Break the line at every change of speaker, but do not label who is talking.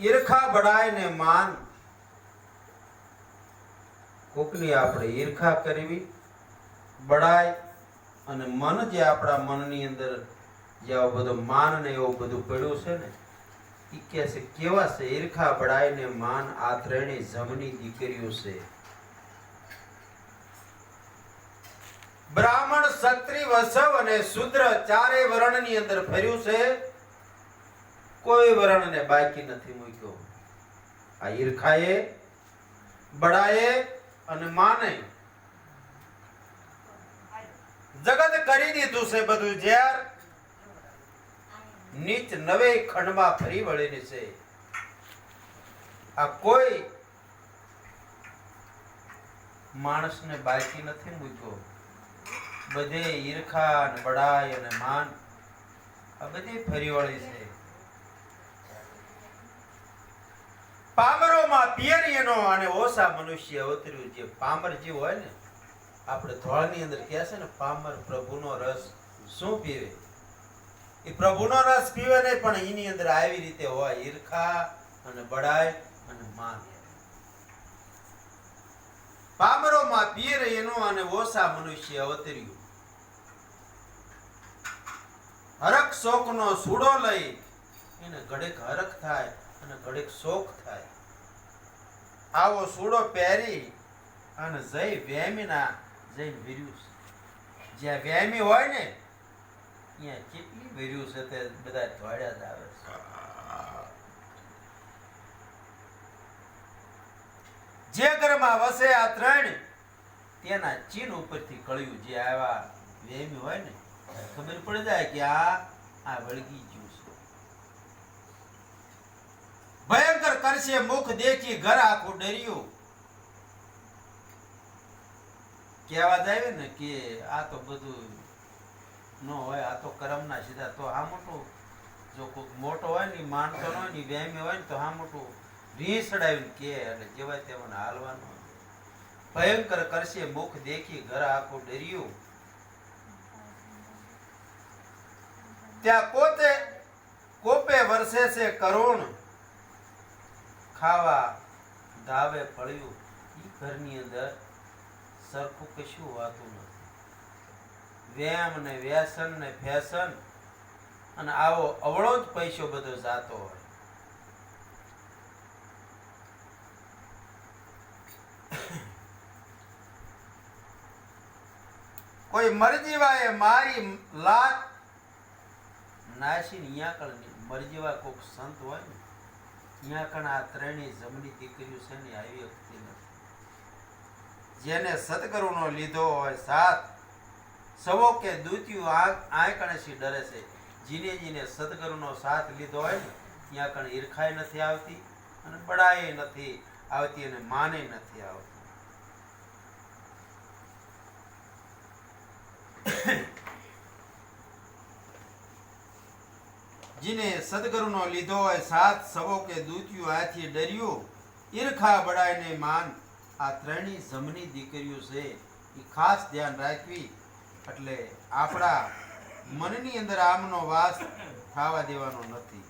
ઈર્ખા બડાય ને માન. કોકની આપણે ઈર્ખા કરવી, બડાય અને મન જે આપણા મનની અંદર જે આવો બધો માન ને એવું બધું પડ્યું છે ને એ કે છે, કેવા છે? ઈર્ખા બડાય ને માન આ ત્રણેય જમની દીકરીઓ છે. બ્રાહ્મણ ક્ષત્રિય વસવ અને શુદ્ર ચારેય વર્ણની અંદર ફર્યું છે. કોઈ વર્ણને બાકી નથી મૂક્યો. આ ઈર્ખાએ બડાએ અને માને જગત કરી દીધું છે બધું જ્યાર નીચ નવે ખંડમાં ફરી વળેલી છે. આ કોઈ માણસને બાકી નથી મૂક્યો. બધે ઈર્ખા અને બડાઈ અને માન આ બધી ફરી વળી છે. પામરોમાં પિયરીનો અને ઓછા મનુષ્ય અવતર્યું જે પામર જીવ હોય ને, આપણે ધોળની અંદર કહે છે ને, પામર પ્રભુનો રસ શું પીવે? એ પ્રભુનો રસ પીવે નહીં, પણ એની અંદર આવી રીતે હોય ઈર્ખા અને બડાઈ અને માન. પામરોમાં પીર એનો અને ઓછા મનુષ્ય અવતર્યું. હરક શોકનો સૂડો લઈ એને ઘડેક હરક થાય. અને ઘડીક શોખ થાય. આવો સૂડો પહેરી અને જય વેમીના જઈને વીર્યું છે જ્યાં વેમી હોય ને, ત્યાં કેટલી વીર્યું છે તે બધા ધોળ્યા જ આવે છે. જે ઘરમાં વસે આ ત્રણ, તેના ચીન ઉપરથી કળ્યું જે આવા વેમી હોય ને ખબર પડી જાય કે આ આ વળગી ગયું છે ભયંકર કરશે, મુખ દેખી ઘર આખું ડર્યું. કહેવા જાય ને કે આ તો બધું ન હોય, આ તો કરમના સીધા, તો આ મોટું, જો કોઈક મોટો હોય ને માનતો ન હોય ને ઈ વહેમી હોય ને, તો આ મોટું રીસડાવીને કે, એટલે જેવાય તેમને હાલવાનું. ભયંકર કરશે, મુખ દેખી ઘર આખું ડર્યું. ત્યાં પોતે કોપે વરસે છે કરુણ. ખાવા ધાવે પડ્યું એ ઘરની અંદર સરખું કશું હોતું નથી. વ્યાયામ ને વ્યસન ને ફેશન અને આવો અવળો જ પૈસો બધો જાતો હોય. કોઈ મરજીવાએ મારી લાત નાસી અહીંયા આગળ મરજીવા કોક સંત હોય ને? ન્યા કણ આ ત્રણેય જમણી દીકરીઓ છે ને આવી વખતે નથી. જેને સદગુરુનો લીધો હોય સાથ સવો કે દૂત્યું આ આંકણેથી ડરે છે. જીને જીને સદગુરુનો સાથ લીધો હોય ને, ત્યાં કણ ઈર્ખાય નથી આવતી અને બડાઈ નથી આવતી અને માને નથી આવતી. જીને સદગુરુનો લીધો હોય સાથ સવો કે દૂત્યું આથી ડર્યું, ઈર્ખા બડાઈને માન. આ ત્રણેય જમની દીકરીઓ છે, એ ખાસ ધ્યાન રાખવી. એટલે આપણા મનની અંદર આમનો વાસ થવા દેવાનો નથી.